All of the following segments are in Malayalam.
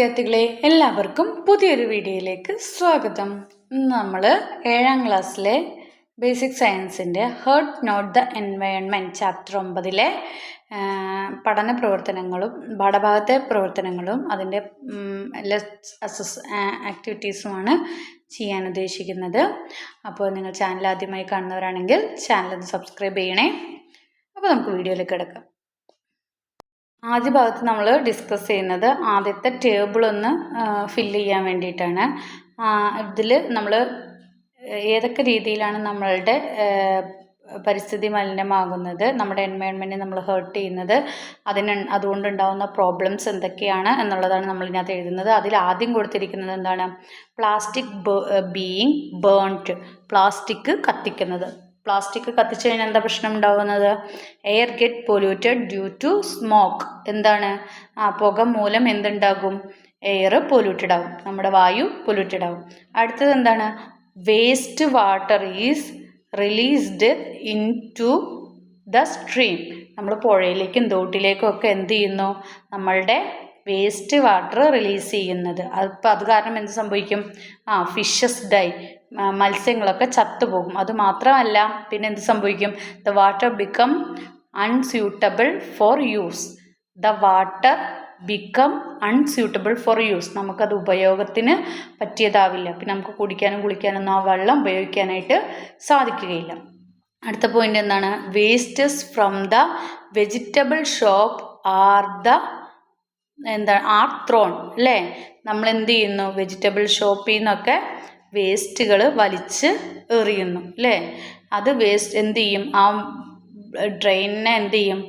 വിദ്യാർത്ഥികളെ എല്ലാവർക്കും പുതിയൊരു വീഡിയോയിലേക്ക് സ്വാഗതം. നമ്മൾ ഏഴാം ക്ലാസ്സിലെ ബേസിക് സയൻസിന്റെ hurt not the environment chapter ഒമ്പതിലെ പഠന പ്രവർത്തനങ്ങളും പാഠഭാഗത്തെ പ്രവർത്തനങ്ങളും അതിന്റെ ലെസ് അസസ് ആക്ടിവിറ്റീസുമാണ് ചെയ്യാൻ ഉദ്ദേശിക്കുന്നത്. അപ്പോൾ നിങ്ങൾ ചാനൽ ആദ്യമായി കാണുന്നവരാണെങ്കിൽ ചാനൽ സബ്സ്ക്രൈബ് ചെയ്യണേ. അപ്പോൾ നമുക്ക് വീഡിയോയിലേക്ക് കിടക്കാം. ആദ്യ ഭാഗത്ത് നമ്മൾ ഡിസ്കസ് ചെയ്യുന്നത് ആദ്യത്തെ ടേബിൾ ഒന്ന് ഫില്ല് ചെയ്യാൻ വേണ്ടിയിട്ടാണ്. ഇതിൽ നമ്മൾ ഏതൊക്കെ രീതിയിലാണ് നമ്മളുടെ പരിസ്ഥിതി മലിനമാകുന്നത് നമ്മുടെ എൻവയോൺമെന്റിനെ നമ്മൾ ഹേർട്ട് ചെയ്യുന്നത് അതിന് അതുകൊണ്ടുണ്ടാകുന്ന പ്രോബ്ലംസ് എന്തൊക്കെയാണ് എന്നുള്ളതാണ് നമ്മൾ ഇതിനകത്ത് എഴുതുന്നത്. അതിൽ ആദ്യം കൊടുത്തിരിക്കുന്നത് എന്താണ്? പ്ലാസ്റ്റിക് ബീയിങ് ബേൺഡ് പ്ലാസ്റ്റിക് കത്തിക്കുന്നത്. പ്ലാസ്റ്റിക് കത്തിച്ചു കഴിഞ്ഞാൽ എന്താ പ്രശ്നം ഉണ്ടാവുന്നത്? Air get polluted due to smoke എന്താണ്? ആ പുക മൂലം എന്തുണ്ടാകും? എയർ പൊല്യൂട്ടഡ് ആവും. നമ്മുടെ വായു പൊല്യൂട്ടഡ് ആവും. അടുത്തത് എന്താണ്? Waste water is released into the stream നമ്മൾ പുഴയിലേക്കും തോട്ടിലേക്കും ഒക്കെ എന്ത് ചെയ്യുന്നു? നമ്മളുടെ വേസ്റ്റ് വാട്ടർ റിലീസ് ചെയ്യുന്നത്. അപ്പോൾ അത് കാരണം എന്ത് സംഭവിക്കും? ആ ഫിഷസ് ഡൈ മത്സ്യങ്ങളൊക്കെ ചത്തുപോകും. അത് മാത്രമല്ല പിന്നെ എന്ത് സംഭവിക്കും? The water become unsuitable for use the water become unsuitable for use നമുക്കത് ഉപയോഗത്തിന് പറ്റിയതാവില്ല. പിന്നെ നമുക്ക് കുടിക്കാനും കുളിക്കാനൊന്നും ആ വെള്ളം ഉപയോഗിക്കാനായിട്ട് സാധിക്കുകയില്ല. അടുത്ത പോയിന്റ് എന്താണ്? Wastes from the vegetable shop are the എന്താ ആർ ത്രോൺ അല്ലേ? നമ്മൾ എന്ത് ചെയ്യുന്നു വെജിറ്റബിൾ ഷോപ്പിൽ നിന്നൊക്കെ വേസ്റ്റുകൾ വലിച്ച് എറിയുന്നു അല്ലേ? അത് വേസ്റ്റ് എന്ത് ചെയ്യും ആ ഡ്രെയിനിനെ എന്ത് ചെയ്യും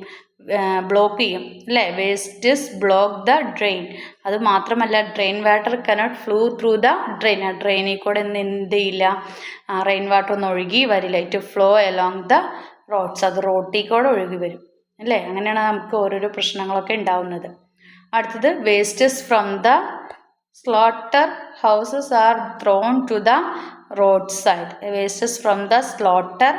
ബ്ലോക്ക് ചെയ്യും അല്ലേ? Wastes block the drain. അത് മാത്രമല്ല drain water cannot flow through the drain. ആ ഡ്രെയിനിൽ കൂടെ എന്ത് ചെയ്യില്ല റെയിൻ വാട്ടർ ഒന്നും ഒഴുകി വരില്ല. It flow along the roads. അത് റോട്ടിൽ കൂടെ ഒഴുകി വരും അല്ലേ? അങ്ങനെയാണ് നമുക്ക് ഓരോരോ പ്രശ്നങ്ങളൊക്കെ ഉണ്ടാവുന്നത്. അടുത്തത് wastes from the slaughter houses are thrown to the road side wastes from the slaughter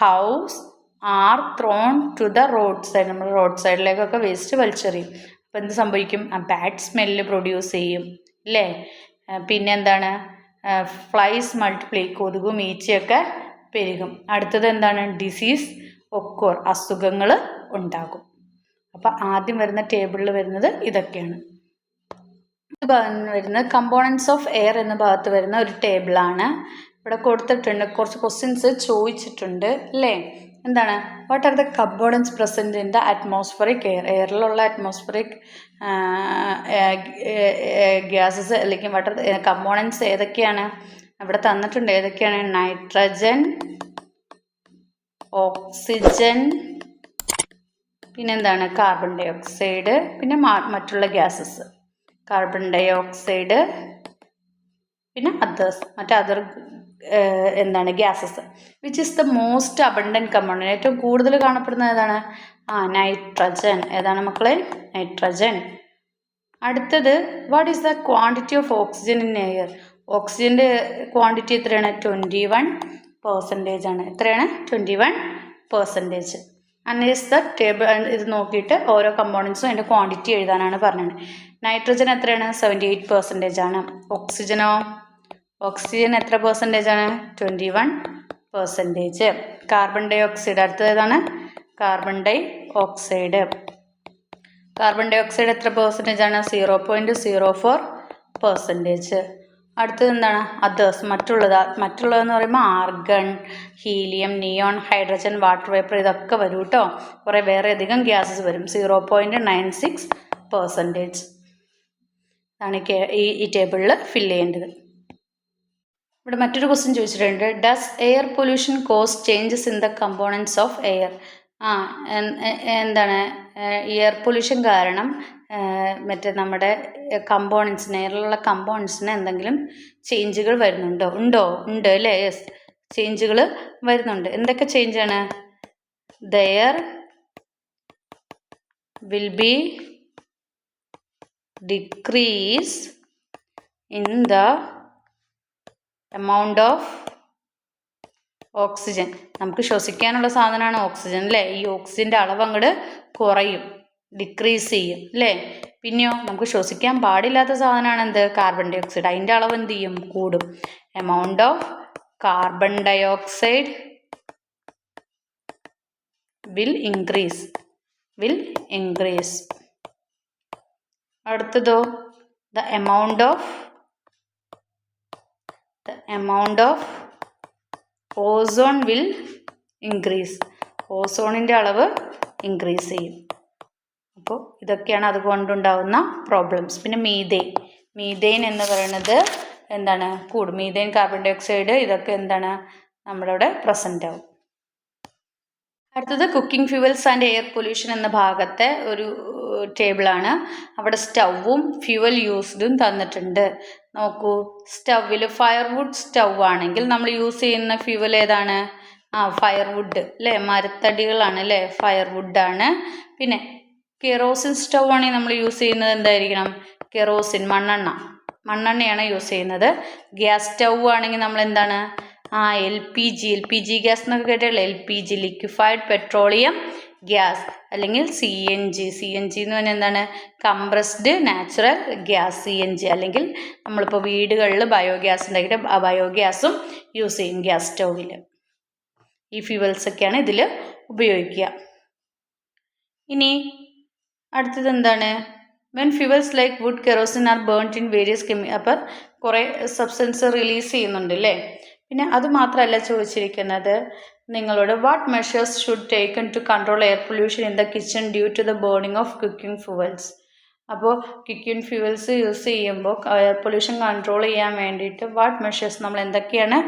house are thrown to the road side നമ്മൾ റോഡ് സൈഡിലേക്കൊക്കെ വേസ്റ്റ് വലിച്ചെറിയും. അപ്പോൾ എന്ത് സംഭവിക്കും? ആ ബാഡ് സ്മെല്ല് പ്രൊഡ്യൂസ് ചെയ്യും. അല്ലേ പിന്നെന്താണ് ഫ്ലൈസ് മൾട്ടിപ്ലൈ കൊതുകും ഈച്ചയൊക്കെ പെരുകും. അടുത്തത് എന്താണ്? ഡിസീസ് ഒക്കോർ അസുഖങ്ങൾ ഉണ്ടാകും. അപ്പോൾ ആദ്യം വരുന്ന ടേബിളിൽ വരുന്നത് ഇതൊക്കെയാണ്. വരുന്നത് കമ്പോണൻസ് ഓഫ് എയർ എന്ന ഭാഗത്ത് വരുന്ന ഒരു ടേബിളാണ് ഇവിടെ കൊടുത്തിട്ടുണ്ട് കുറച്ച് ക്വസ്റ്റ്യൻസ് ചോദിച്ചിട്ടുണ്ട് അല്ലേ? എന്താണ്? What are the components present in the atmospheric air എയറിലുള്ള atmospheric gases അല്ലെങ്കിൽ വാട്ട് ആർ കമ്പോണൻസ് ഏതൊക്കെയാണ്? ഇവിടെ തന്നിട്ടുണ്ട് ഏതൊക്കെയാണ്? നൈട്രജൻ ഓക്സിജൻ പിന്നെന്താണ്? കാർബൺ ഡൈ ഓക്സൈഡ് പിന്നെ മറ്റുള്ള ഗ്യാസസ് കാർബൺ ഡൈ ഓക്സൈഡ് പിന്നെ അതേഴ്സ് മറ്റ് അതർ എന്താണ്? Gases which is the most abundant component ഏറ്റവും കൂടുതൽ കാണപ്പെടുന്നത് ഏതാണ്? ആ നൈട്രജൻ ഏതാണ് മക്കളെ? നൈട്രജൻ അടുത്തത് what is the quantity of oxygen in air ഓക്സിജന്റെ ക്വാണ്ടിറ്റി എത്രയാണ്? ട്വന്റി വൺ പെർസെന്റേജ് ആണ്. എത്രയാണ്? Twenty one percentage analyse the table ഇത് നോക്കിയിട്ട് ഓരോ കമ്പോണൻസും അതിന്റെ ക്വാണ്ടിറ്റി എഴുതാനാണ് പറഞ്ഞത്. നൈട്രജൻ എത്രയാണ്? സെവന്റി എയ്റ്റ് പെർസെന്റേജ് ആണ് ഓക്സിജനോ ഓക്സിജൻ എത്ര പെർസെന്റേജ് ആണ്? Twenty one percentage carbon dioxide അടുത്തത് ഏതാണ്? Carbon dioxide carbon dioxide എത്ര പെർസെന്റേജ് ആണ്? Zero point zero four percentage അടുത്തത് എന്താണ്? അതേഴ്സ് മറ്റുള്ളത്. മറ്റുള്ളതെന്ന് പറയുമ്പോൾ argon helium neon hydrogen water vapour ഇതൊക്കെ വരും കേട്ടോ കുറേ വേറെ അധികം ഗ്യാസസ് വരും. Zero point nine six percentage ഈ ഈ ഈ ടേബിളിൽ ഫില്ല് ചെയ്യേണ്ടത്. ഇവിടെ മറ്റൊരു ക്വസ്റ്റ്യൻ ചോദിച്ചിട്ടുണ്ട്. Does air pollution cause changes in the components of air ആ എന്താണ് എയർ പൊല്യൂഷൻ കാരണം മറ്റേ നമ്മുടെ കമ്പോണൻസിന് എയറിലുള്ള കമ്പോണൻസിന് എന്തെങ്കിലും ചേഞ്ചുകൾ വരുന്നുണ്ടോ? ഉണ്ടോ? ഉണ്ട് അല്ലേ? യെസ് ചേഞ്ചുകൾ വരുന്നുണ്ട്. എന്തൊക്കെ ചേഞ്ചാണ്? There will be decrease in the amount of oxygen. നമുക്ക് ശ്വസിക്കാനുള്ള സാധനമാണ് ഓക്സിജൻ അല്ലേ? ഈ ഓക്സിജന്റെ അളവ് അങ്ങോട്ട് കുറയും ഡിക്രീസ് ചെയ്യും അല്ലേ? പിന്നെയോ നമുക്ക് ശ്വസിക്കാൻ പാടില്ലാത്ത സാധനമാണ് എന്ത്? കാർബൺ ഡൈ ഓക്സൈഡ് അതിന്റെ അളവ് എന്ത് ചെയ്യും? കൂടും. Amount of carbon dioxide will increase will increase അടുത്തതോ the amount of the amount of ozone will increase ഓസോണിന്റെ അളവ് ഇൻക്രീസ് ചെയ്യും. അപ്പോൾ ഇതൊക്കെയാണ് അതുകൊണ്ടുണ്ടാവുന്ന പ്രോബ്ലംസ് പിന്നെ മീതെയിൻ മീതെയിൻ എന്ന് പറയുന്നത് എന്താണ്? കൂട്. മീതെയിൻ കാർബൺ ഡൈ ഓക്സൈഡ് ഇതൊക്കെ എന്താണ്? നമ്മുടെ അവിടെ പ്രസന്റ് ആവും. അടുത്തത് cooking fuels and air pollution എന്ന ഭാഗത്തെ ഒരു ടേബിളാണ് അവിടെ സ്റ്റൗവും ഫ്യൂവൽ യൂസ്ഡും തന്നിട്ടുണ്ട്. നോക്കൂ. സ്റ്റൗവിൽ ഫയർവുഡ് സ്റ്റൗ ആണെങ്കിൽ നമ്മൾ യൂസ് ചെയ്യുന്ന ഫ്യൂവൽ ഏതാണ്? ആ ഫയർവുഡ് അല്ലേ? മരത്തടികളാണ് അല്ലേ ഫയർവുഡാണ്. പിന്നെ കെറോസിൻ സ്റ്റൗ ആണെങ്കിൽ നമ്മൾ യൂസ് ചെയ്യുന്നത് എന്തായിരിക്കണം? കെറോസിൻ മണ്ണെണ്ണ. മണ്ണെണ്ണയാണ് യൂസ് ചെയ്യുന്നത്. ഗ്യാസ് സ്റ്റൗ ആണെങ്കിൽ നമ്മൾ എന്താണ്? ആ L P G. L P G gas എന്നൊക്കെ കേട്ടിട്ടുള്ളത് L P G liquefied petroleum gas. അല്ലെങ്കിൽ C N G C N G എന്ന് പറഞ്ഞാൽ എന്താണ്? Compressed natural gas C N G അല്ലെങ്കിൽ നമ്മളിപ്പോൾ വീടുകളിൽ ബയോഗ്യാസ് ഉണ്ടെങ്കിൽ ആ ബയോഗ്യാസും യൂസ് ചെയ്യും ഗ്യാസ് സ്റ്റൗവിൽ. ഈ ഫ്യൂവൽസൊക്കെയാണ് ഇതിൽ ഉപയോഗിക്കുക. ഇനി അടുത്തത് എന്താണ്? When fuels like wood kerosene are burned in various കെമി അപ്പം കുറേ സബ്സ്റ്റൻസ് റിലീസ് ചെയ്യുന്നുണ്ട് അല്ലേ പിന്നെ അത് മാത്രമല്ല ചോദിച്ചിരിക്കുന്നത് നിങ്ങളോട് what measures should taken to control air pollution in the kitchen due to the burning of cooking fuels അപ്പോൾ കുക്കിംഗ് ഫ്യൂവൽസ് യൂസ് ചെയ്യുമ്പോൾ എയർ പൊല്യൂഷൻ കൺട്രോൾ ചെയ്യാൻ വേണ്ടിയിട്ട് വാട്ട് മെഷേഴ്സ് നമ്മൾ എന്തൊക്കെയാണ്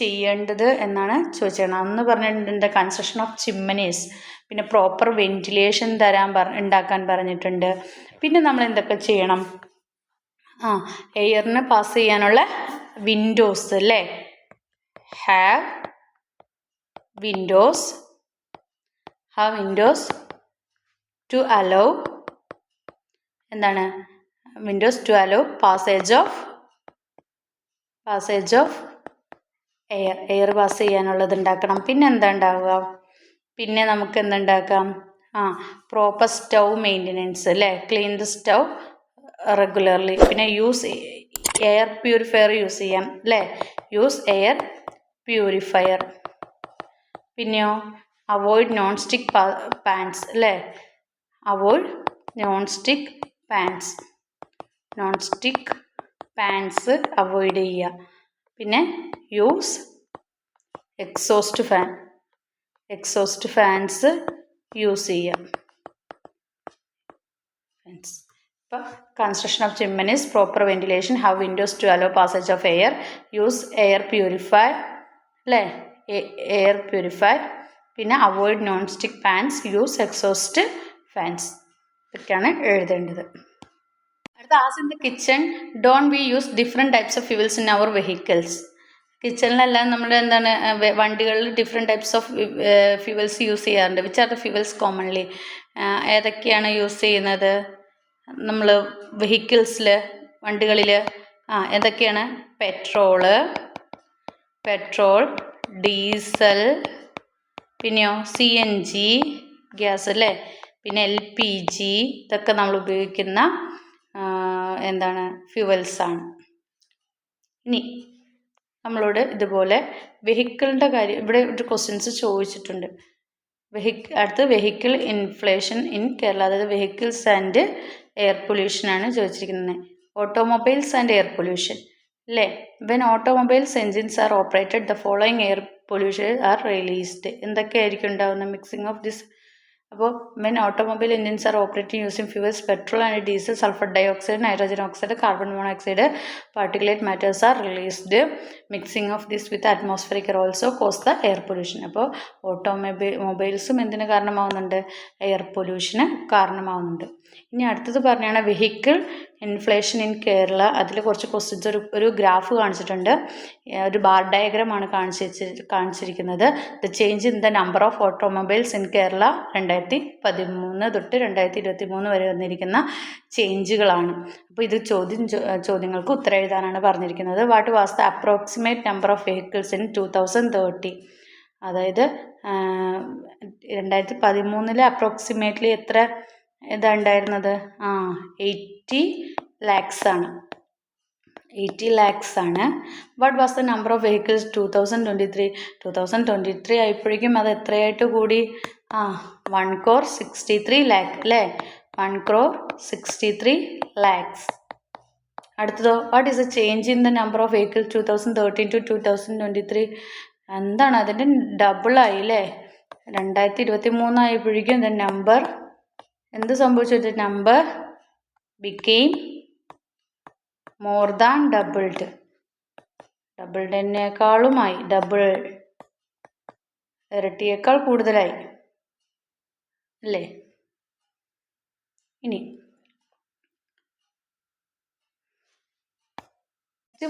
ചെയ്യേണ്ടത് എന്നാണ് ചോദിച്ചത് അന്ന് പറഞ്ഞിട്ടുണ്ട് കൺസ്ട്രക്ഷൻ ഓഫ് ചിമ്മനീസ് പിന്നെ പ്രോപ്പർ വെന്റിലേഷൻ തരാൻ പറ ഉണ്ടാക്കാൻ പറഞ്ഞിട്ടുണ്ട്. പിന്നെ നമ്മൾ എന്തൊക്കെ ചെയ്യണം? ആ എയറിന് പാസ് ചെയ്യാനുള്ള വിൻഡോസ് അല്ലേ? Have windows have windows to allow എന്താണ്? Windows to allow passage of passage of air air pass ചെയ്യാനുള്ളത് ഉണ്ടാക്കണം. പിന്നെ എന്താ ഉണ്ടാവുക? പിന്നെ നമുക്ക് എന്തുണ്ടാക്കാം ആ പ്രോപ്പർ സ്റ്റൗ മെയിന്റനൻസ് അല്ലേ ക്ലീൻ ദ സ്റ്റൗ റെഗുലർലി പിന്നെ യൂസ് എയർ പ്യൂരിഫയർ യൂസ് ചെയ്യാം അല്ലേ യൂസ് എയർ പ്യൂരിഫയർ പിന്നെയോ? അവോയ്ഡ് നോൺ സ്റ്റിക്ക് പാൻസ് അല്ലേ avoid non stick pans non stick pans avoid ചെയ്യുക പിന്നെ use exhaust fan exhaust fans use ചെയ്യാം fans construction of chimneys proper ventilation have windows to allow passage of air use air purify അല്ലേ എയർ പ്യൂരിഫയർ പിന്നെ avoid non stick pans use exhaust fans ഇതൊക്കെയാണ് എഴുതേണ്ടത്. അടുത്ത as in the kitchen don't we use different types of fuels in our vehicles കിച്ചണിലെല്ലാം നമ്മൾ എന്താണ് വണ്ടികളിൽ different types of fuels use ചെയ്യാറുണ്ട്. Which are the fuels commonly ഏതൊക്കെയാണ് യൂസ് ചെയ്യുന്നത്? നമ്മൾ വെഹിക്കിൾസിൽ വണ്ടികളിൽ ആ എന്തൊക്കെയാണ് പെട്രോൾ പെട്രോൾ ഡീസൽ പിന്നെയോ സി എൻ ജി ഗ്യാസ് അല്ലേ പിന്നെ എൽ പി ജി ഇതൊക്കെ നമ്മൾ ഉപയോഗിക്കുന്ന എന്താണ് ഫ്യൂവൽസാണ്. ഇനി നമ്മളോട് ഇതുപോലെ വെഹിക്കിളിന്റെ കാര്യം ഇവിടെ ഒരു ക്വസ്റ്റ്യൻസ് ചോദിച്ചിട്ടുണ്ട്. വെഹിക് അടുത്ത് വെഹിക്കിൾ ഇൻഫ്ലേഷൻ ഇൻ കേരള അതായത് വെഹിക്കിൾസ് ആൻഡ് എയർ പൊല്യൂഷനാണ് ചോദിച്ചിരിക്കുന്നത്. Automobiles and air pollution. അല്ലേ when automobiles engines are operated the following air pollution are released എന്തൊക്കെയായിരിക്കും ഉണ്ടാകുന്ന മിക്സിംഗ് ഓഫ് ദിസ് അപ്പോൾ when automobile engines are operating using fuels petrol and diesel sulphur dioxide nitrogen oxide carbon monoxide particulate matters are released mixing of this with atmospheric also cause the air pollution അപ്പോൾ ഓട്ടോമൊബൈൽ മൊബൈൽസും എന്തിന് കാരണമാവുന്നുണ്ട്? എയർ പൊല്യൂഷന് കാരണമാവുന്നുണ്ട്. ഇനി അടുത്തത് പറഞ്ഞാണ് വെഹിക്കിൾ ഇൻഫ്ലേഷൻ ഇൻ കേരള അതിൽ കുറച്ച് ക്വസ്റ്റ്യൻസ് ഒരു ഒരു ഗ്രാഫ് കാണിച്ചിട്ടുണ്ട്. ഒരു ബാർ ഡയഗ്രമാണ് കാണിച്ച് കാണിച്ചിരിക്കുന്നത്. The change in the number of automobiles in Kerala രണ്ടായിരത്തി പതിമൂന്ന് തൊട്ട് രണ്ടായിരത്തി ഇരുപത്തി മൂന്ന് വരെ വന്നിരിക്കുന്ന ചേഞ്ചുകളാണ് അപ്പോൾ ഇത് ചോദ്യം ചോദ്യങ്ങൾക്ക് ഉത്തരം എഴുതാനാണ് പറഞ്ഞിരിക്കുന്നത്. What was the approximate number of vehicles in two thousand thirty അതായത് രണ്ടായിരത്തി പതിമൂന്നിൽ അപ്രോക്സിമേറ്റ്ലി എത്ര ഇതുണ്ടായിരുന്നത് ആ എയ്റ്റി ലാക്സ് ആണ്. എയ്റ്റി ലാക്സ് ആണ്. What was the number of vehicles two thousand twenty three two thousand twenty three ആയപ്പോഴേക്കും അത് എത്രയായിട്ട് കൂടി? ആ one crore sixty three lakh അല്ലേ one crore sixty three lakhs അടുത്തതോ what is a change in the number of vehicle two thousand thirteen two two thousand twenty three എന്താണ് അതിന്റെ ഡബിളായി അല്ലേ രണ്ടായിരത്തി ഇരുപത്തി മൂന്നായപ്പോഴേക്കും ദ നമ്പർ എന്ത് സംഭവിച്ചു? Number became more than doubled double തന്നെക്കാളുമായി double ഇരട്ടിയേക്കാൾ കൂടുതലായി. അല്ലേ? ഇനി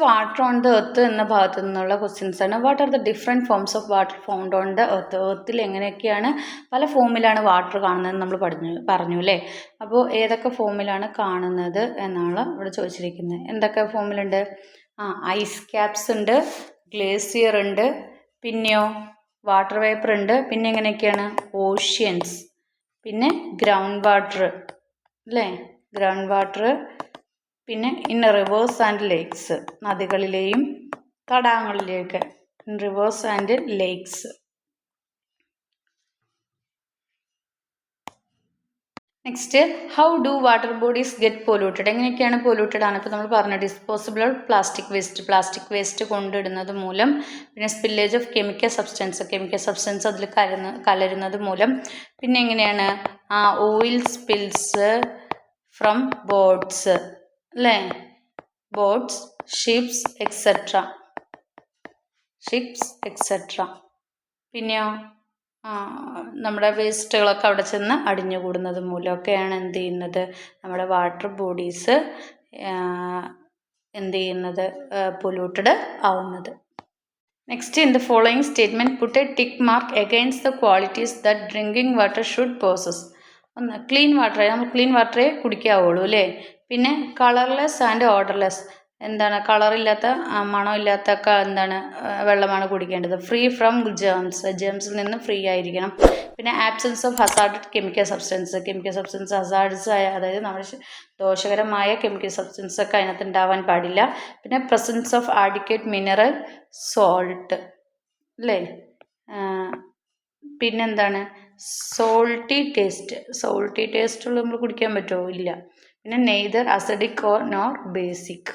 വാട്ടർ ഓൺ ദ എർത്ത് എന്ന ഭാഗത്തു നിന്നുള്ള ക്വസ്റ്റ്യൻസ് ആണ്. What are the different forms of water found on the earth എർത്തിൽ എങ്ങനെയൊക്കെയാണ് പല ഫോമിലാണ് വാട്ടർ കാണുന്നത് നമ്മൾ പറഞ്ഞു പറഞ്ഞു അല്ലേ? അപ്പോൾ ഏതൊക്കെ ഫോമിലാണ് കാണുന്നത് എന്നാണ് ഇവിടെ ചോദിച്ചിരിക്കുന്നത്. എന്തൊക്കെ ഫോമിലുണ്ട് ആ ഐസ് ക്യാപ്സ് ഉണ്ട് ഗ്ലേസിയർ ഉണ്ട് പിന്നെയോ വാട്ടർ വേപ്പർ ഉണ്ട് പിന്നെ എങ്ങനെയൊക്കെയാണ്? ഓഷ്യൻസ് പിന്നെ ഗ്രൗണ്ട് വാട്ടർ അല്ലേ? ഗ്രൗണ്ട് വാട്ടർ പിന്നെ ഇൻ റിവേഴ്സ് ആൻഡ് ലേക്സ് നദികളിലെയും തടാകങ്ങളിലെയൊക്കെ in rivers and lakes next how do water bodies get polluted എങ്ങനെയൊക്കെയാണ് പൊല്യൂട്ടഡ് ആണ്? ഇപ്പോൾ നമ്മൾ പറഞ്ഞു disposable plastic waste plastic waste കൊണ്ടിടുന്നത് മൂലം പിന്നെ spillage of chemical substance chemical substance അതിൽ കലരുന്ന കലരുന്നത് മൂലം. പിന്നെ എങ്ങനെയാണ്? ആ ഓയിൽ സ്പിൽസ് ഫ്രം ബോട്ട്സ് അല്ലേ? Boats ships etcetera. Ships etcetera. പിന്നെയോ? നമ്മുടെ വേസ്റ്റുകളൊക്കെ അവിടെ ചെന്ന് അടിഞ്ഞുകൂടുന്നത് മൂലമൊക്കെയാണ് എന്ത് ചെയ്യുന്നത്? നമ്മുടെ വാട്ടർ ബോഡീസ് എന്ത് ചെയ്യുന്നത്? പൊല്യൂട്ടഡ് ആവുന്നത്. Next in the following statement put a tick mark against the qualities that drinking water should possess ഒന്ന് ക്ലീൻ വാട്ടറേ നമ്മൾ ക്ലീൻ വാട്ടറേ കുടിക്കാവുള്ളൂ അല്ലേ? പിന്നെ കളർലെസ് ആൻഡ് ഓർഡർലെസ് എന്താണ്? കളറില്ലാത്ത മണമില്ലാത്ത എന്താണ് വെള്ളമാണ് കുടിക്കേണ്ടത്. ഫ്രീ ഫ്രം ജേംസ് ജേംസിൽ നിന്ന് ഫ്രീ ആയിരിക്കണം. പിന്നെ absence of hazard chemical substance chemical substance hazards ആയ അതായത് നമ്മുടെ ദോഷകരമായ കെമിക്കൽ സബ്സ്റ്റൻസ് ഒക്കെ അതിനകത്ത് ഉണ്ടാവാൻ പാടില്ല. പിന്നെ presence of adequate mineral salt അല്ലേ? പിന്നെന്താണ്? സോൾട്ടി ടേസ്റ്റ് സോൾട്ടി ടേസ്റ്റുള്ള നമ്മൾ കുടിക്കാൻ പറ്റുമോ ഇല്ല. പിന്നെ neither acidic or nor basic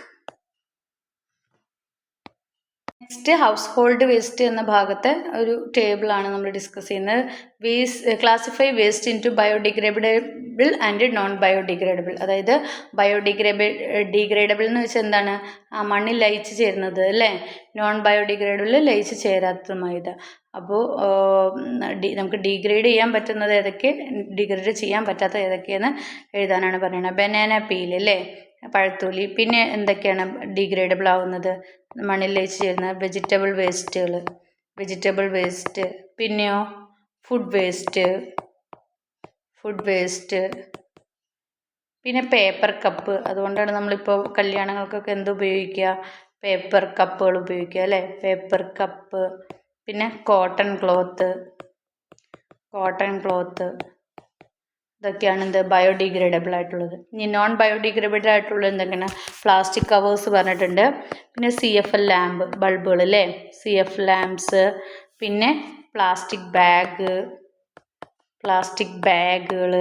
next household waste എന്ന ഭാഗത്തെ ഒരു ടേബിളാണ് നമ്മൾ ഡിസ്കസ് ചെയ്യുന്നത്. Waste classify waste into biodegradable and non biodegradable അതായത് ബയോഡിഗ്രേബിൾ ഡിഗ്രേഡബിൾ എന്ന് വെച്ചാൽ എന്താണ്? ആ മണ്ണിൽ ലയിച്ച് ചേരുന്നത് അല്ലേ? നോൺ ബയോഡിഗ്രേഡബിൾ ലയിച്ച് ചേരാത്തതുമായത്. അപ്പോൾ നമുക്ക് ഡിഗ്രേഡ് ചെയ്യാൻ പറ്റുന്നത് ഏതൊക്കെ? ഡിഗ്രേഡ് ചെയ്യാൻ പറ്റാത്ത ഏതൊക്കെയെന്ന് എഴുതാനാണ് പറയുന്നത് ബനാന പീൽ അല്ലേ? പഴത്തൊലി പിന്നെ എന്തൊക്കെയാണ് ഡീഗ്രേഡബിൾ ആവുന്നത്? മണ്ണിൽ ലയിച്ച് ചേരുന്ന വെജിറ്റബിൾ വേസ്റ്റുകൾ വെജിറ്റബിൾ വേസ്റ്റ് പിന്നെയോ ഫുഡ് വേസ്റ്റ് ഫുഡ് വേസ്റ്റ് പിന്നെ പേപ്പർ കപ്പ് അതുകൊണ്ടാണ് നമ്മളിപ്പോൾ കല്യാണങ്ങൾക്കൊക്കെ എന്ത് ഉപയോഗിക്കുക? പേപ്പർ കപ്പുകൾ ഉപയോഗിക്കുക അല്ലേ? പേപ്പർ കപ്പ് പിന്നെ കോട്ടൺ ക്ലോത്ത് കോട്ടൺ ക്ലോത്ത് ഇതൊക്കെയാണ് എന്ത് ബയോഡിഗ്രേഡബിൾ ആയിട്ടുള്ളത്. ഇനി നോൺ ബയോഡിഗ്രേഡബിൾ ആയിട്ടുള്ള എന്തൊക്കെയാണ്? പ്ലാസ്റ്റിക് കവേഴ്സ് പറഞ്ഞിട്ടുണ്ട്. പിന്നെ സി എഫ് എൽ ലാമ്പ് ബൾബുകൾ അല്ലേ സി എഫ് ലാമ്പ്സ് പിന്നെ പ്ലാസ്റ്റിക് ബാഗ് പ്ലാസ്റ്റിക് ബാഗുകൾ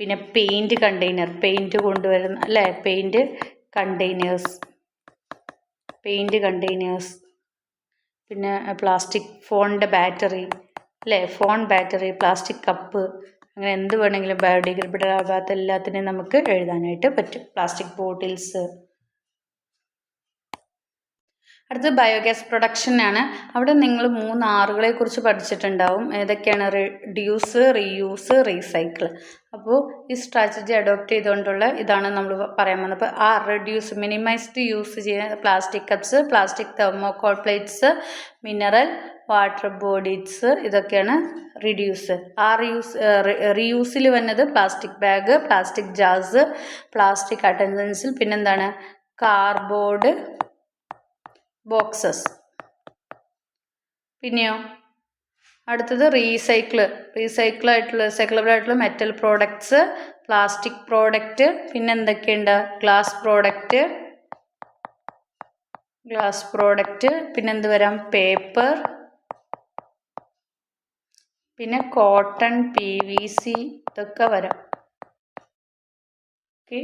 പിന്നെ പെയിന്റ് കണ്ടെയ്നർ പെയിന്റ് കൊണ്ടുവരുന്ന അല്ലേ? പെയിന്റ് കണ്ടെയ്നേഴ്സ് പെയിന്റ് കണ്ടെയ്നേഴ്സ് പിന്നെ പ്ലാസ്റ്റിക് ഫോണിന്റെ ബാറ്ററി അല്ലേ? ഫോൺ ബാറ്ററി പ്ലാസ്റ്റിക് കപ്പ് അങ്ങനെ എന്ത് വേണമെങ്കിലും ബയോഡിഗ്രേഡബിൾ ആകാത്ത എല്ലാത്തിനെയും നമുക്ക് എഴുതാനായിട്ട് പറ്റും. Plastic bottles. അടുത്തത് ബയോഗ്യാസ് പ്രൊഡക്ഷൻ ആണ്. അവിടെ നിങ്ങൾ മൂന്ന് ആറുകളെ കുറിച്ച് പഠിച്ചിട്ടുണ്ടാവും. ഏതൊക്കെയാണ് റിഡ്യൂസ് റീയൂസ് റീസൈക്കിൾ? അപ്പോൾ ഈ സ്ട്രാറ്റജി അഡോപ്റ്റ് ചെയ്തുകൊണ്ടുള്ള ഇതാണ് നമ്മൾ പറയാൻ വന്നത്. അപ്പോൾ ആ റിഡ്യൂസ് മിനിമൈസ്ഡ് യൂസ് ചെയ്യുന്ന plastic cups plastic thermocol plates mineral water bottles ഇതൊക്കെയാണ് റിഡ്യൂസ് ആ റിയൂസ് റീയൂസിൽ വന്നത് പ്ലാസ്റ്റിക് ബാഗ് പ്ലാസ്റ്റിക് ജാസ് പ്ലാസ്റ്റിക് അറ്റൻഡൻസിൽ പിന്നെന്താണ്? കാർബോർഡ് ബോക്സസ് പിന്നെയോ? അടുത്തത് റീസൈക്കിൾ റീസൈക്കിൾ ആയിട്ടുള്ള റീസൈക്കിളബിൾ ആയിട്ടുള്ള മെറ്റൽ പ്രോഡക്ട്സ് പ്ലാസ്റ്റിക് പ്രോഡക്റ്റ് പിന്നെ എന്തൊക്കെയുണ്ട് ഗ്ലാസ് പ്രോഡക്റ്റ് ഗ്ലാസ് പ്രോഡക്റ്റ് പിന്നെന്ത് വരാം? പേപ്പർ പിന്നെ കോട്ടൺ പി വി സി ഇതൊക്കെ വരാം. Okay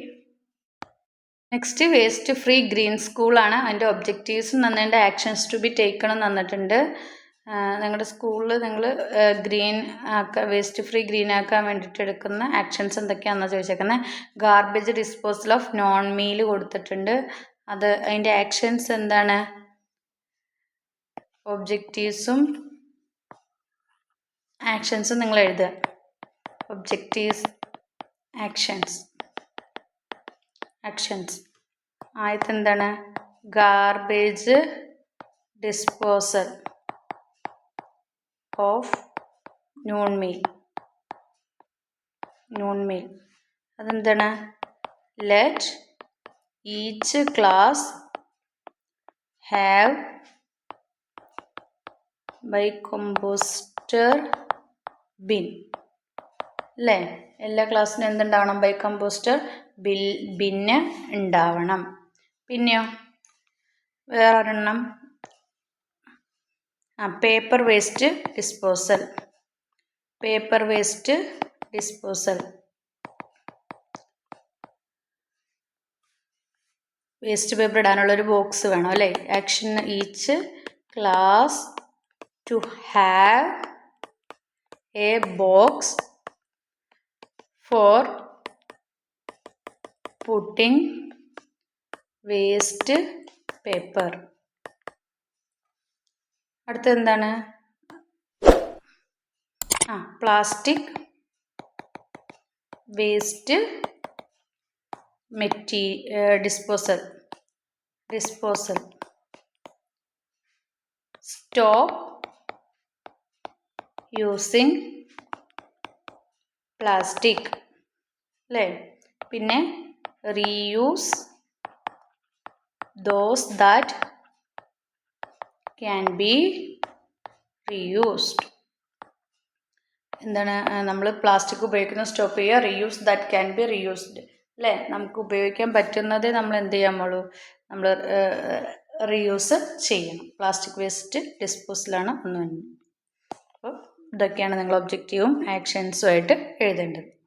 next waste free green സ്കൂളാണ് അതിന്റെ ഒബ്ജക്റ്റീവ്സ് നന്നേണ്ട ആക്ഷൻസ് ടു ബി ടേക്കണം തന്നിട്ടുണ്ട് നിങ്ങളുടെ സ്കൂളിൽ നിങ്ങൾ ഗ്രീൻ ആക്കാൻ വേസ്റ്റ് ഫ്രീ ഗ്രീൻ ആക്കാൻ വേണ്ടിയിട്ട് എടുക്കുന്ന ആക്ഷൻസ് എന്തൊക്കെയാണെന്ന് ചോദിച്ചേക്കുന്നത് garbage disposal of noon meal കൊടുത്തിട്ടുണ്ട്. അത് അതിന്റെ ആക്ഷൻസ് എന്താണ്? ഒബ്ജക്റ്റീവ്സും ആക്ഷൻസും നിങ്ങൾ എഴുതുക. ഒബ്ജക്റ്റീവ്സ് ആക്ഷൻസ് ആക്ഷൻസ് ആദ്യത്തെ എന്താണ്? Garbage disposal of noon meal noon meal അതെന്താണ്? Let each class have bio composter bin. അല്ലേ എല്ലാ ക്ലാസ്സിനും എന്തുണ്ടാവണം? ബൈ കമ്പോസ്റ്റർ ബിൽ ബിന്ന് ഉണ്ടാവണം. പിന്നെയോ? വേറൊരെണ്ണം. ആ paper waste disposal paper waste disposal waste paper ഇടാനുള്ള ഒരു ബോക്സ് വേണം അല്ലേ? Action each class to have a box for putting waste paper അടുത്ത എന്താണ്? ആ plastic waste മെറ്റീ disposal disposal stop using plastic അല്ലേ പിന്നെ reuse those that can be reused എന്താണ് നമ്മൾ പ്ലാസ്റ്റിക് ഉപയോഗിക്കുന്നത് സ്റ്റോപ്പ് ചെയ്യുക. Reuse that can be reused അല്ലേ നമുക്ക് ഉപയോഗിക്കാൻ പറ്റുന്നതേ നമ്മൾ എന്ത് ചെയ്യാമുള്ളൂ നമ്മൾ റീയൂസ് ചെയ്യണം. പ്ലാസ്റ്റിക് വേസ്റ്റ് ഡിസ്പോസലാണ് ഒന്ന്. അപ്പോൾ ഇതൊക്കെയാണ് നിങ്ങൾ ഒബ്ജക്റ്റീവും ആക്ഷൻസും ആയിട്ട് എഴുതേണ്ടത്.